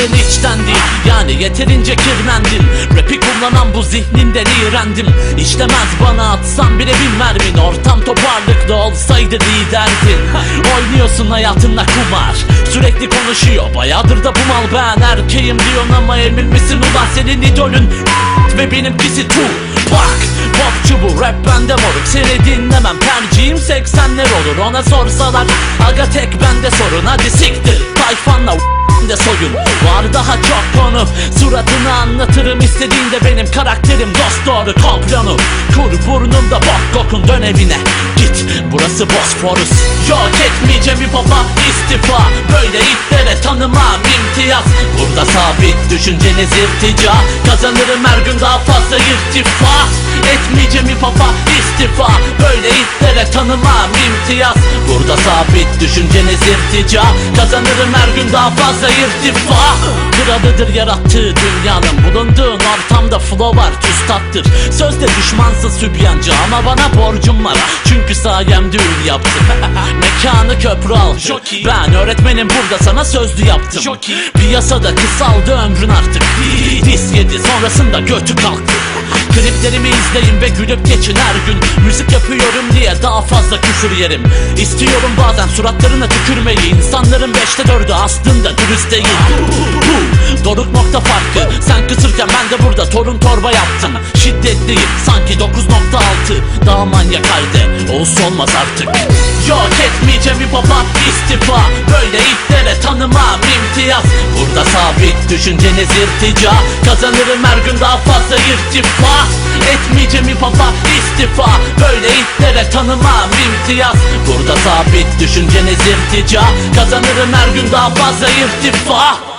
içten değil Yani yeterince kirlendim Rapi kullanan bu zihnimden iğrendim. İşlemez bana atsan bile bir mermin. Ortam toparlıklı olsaydı liderdin. Oynuyorsun hayatınla kumar. Sürekli konuşuyor bayağıdır da bu mal ben erkeğim diyorsun ama emin misin? Ulan senin idolün Ve benimkisi tu. Bak popçu bu rap bende moruk. Seni dinlemem tercihim 80'ler olur. Ona sorsalar aga tek bende sorun. Hadi siktir tayfanla de soyun. Var daha çok konu Suratını anlatırım istediğinde benim karakterim. Dost doğru komplonu Kur burnumda bok kokun dön evine. Git burası Bosforus. Yok etmeyeceğim bir papa istifa Böyle itlere tanımam imtiyaz. Burada sabit düşünceniz irtica. Kazanırım her gün daha fazla irtifa. Etmeyeceğim papa istifa. Böyle itlere tanımam imtiyaz. Burada sabit düşünceniz irtica. Kazanırım her gün daha fazla irtifa. Kralıdır yarattığı dünyanın Bulunduğun ortamda flow var küstattır. Sözde düşmansın sübyancı ama bana borcum var. Çünkü sayemde ün yaptım. Mekanı köprü aldı Ben öğretmenim burada sana sözlü yaptım. Piyasada kısaldı ömrün artık. Dis yedi sonrasında götü kalktı. Kliplerimi izleyin ve gülüp geçin her gün. Müzik yapıyorum diye daha fazla küfür yerim. İstiyorum bazen suratlarına tükürmeyi İnsanların beşte dördü aslında dürüst değil. Doruk nokta farkı. Sen kısırken ben de burada torun torba yaptım. Şiddetliyim sanki 9.6 Daha manyak halde olsa olmaz artık. Yok etmeyeceğim bir baba istifa. Böyle itlere tanımam imtiyaz. Burada sabit düşünceniz irtica. Kazanırım her gün daha fazla irtifa. Etmeyeceğim bir baba istifa. Böyle itlere tanımam imtiyaz. Burada sabit düşünceniz irtica. Kazanırım her gün daha fazla irtifa